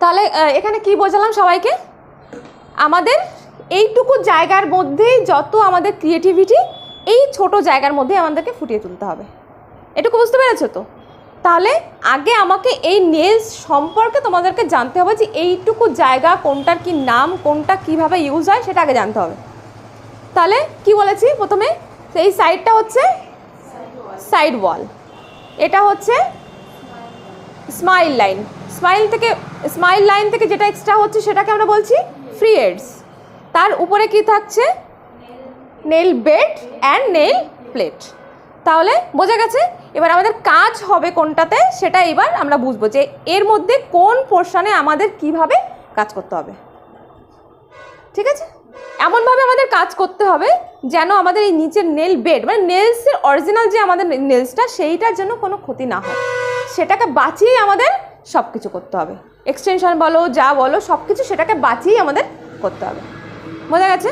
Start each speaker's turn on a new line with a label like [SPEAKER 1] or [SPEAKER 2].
[SPEAKER 1] তাহলে এখানে কি বোঝালাম সবাইকে? আমাদের এইটুকু জায়গার মধ্যেই যত আমাদের ক্রিয়েটিভিটি এই ছোট জায়গার মধ্যে আমাদেরকে ফুটিয়ে তুলতে হবে। এটুকু বুঝতে পেরেছ তো? তাহলে আগে আমাকে এই নেলস সম্পর্কে তোমাদেরকে জানতে হবে যে এইটুকু জায়গা কোনটার কি নাম, কোনটা কীভাবে ইউজ হয়, সেটা আগে জানতে হবে। তাহলে কি বলেছি প্রথমে? এই সাইডটা হচ্ছে সাইড ওয়াল এটা হচ্ছে স্মাইল লাইন স্মাইল থেকে স্মাইল লাইন থেকে যেটা এক্সট্রা হচ্ছে সেটাকে আমরা বলছি ফ্রি এডস তার উপরে কি থাকছে? Nail bed and nail plate তাহলে বোঝা গেছে? এবার আমাদের কাজ হবে কোনটাতে? সেটা এবার আমরা বুঝব যে এর মধ্যে কোন পোর্শনে আমাদের কীভাবে কাজ করতে হবে। ঠিক আছে? এমনভাবে আমাদের কাজ করতে হবে যেন আমাদের এই নিচের নেল বেড মানে নেলসের অরিজিনাল যে আমাদের নেলসটা সেইটার জন্য কোনো ক্ষতি না হয়। সেটাকে বাঁচিয়েই আমাদের সব কিছু করতে হবে। এক্সটেনশন বলো যা বলো সব কিছু সেটাকে বাঁচিয়েই আমাদের করতে হবে। বোঝা গেছে?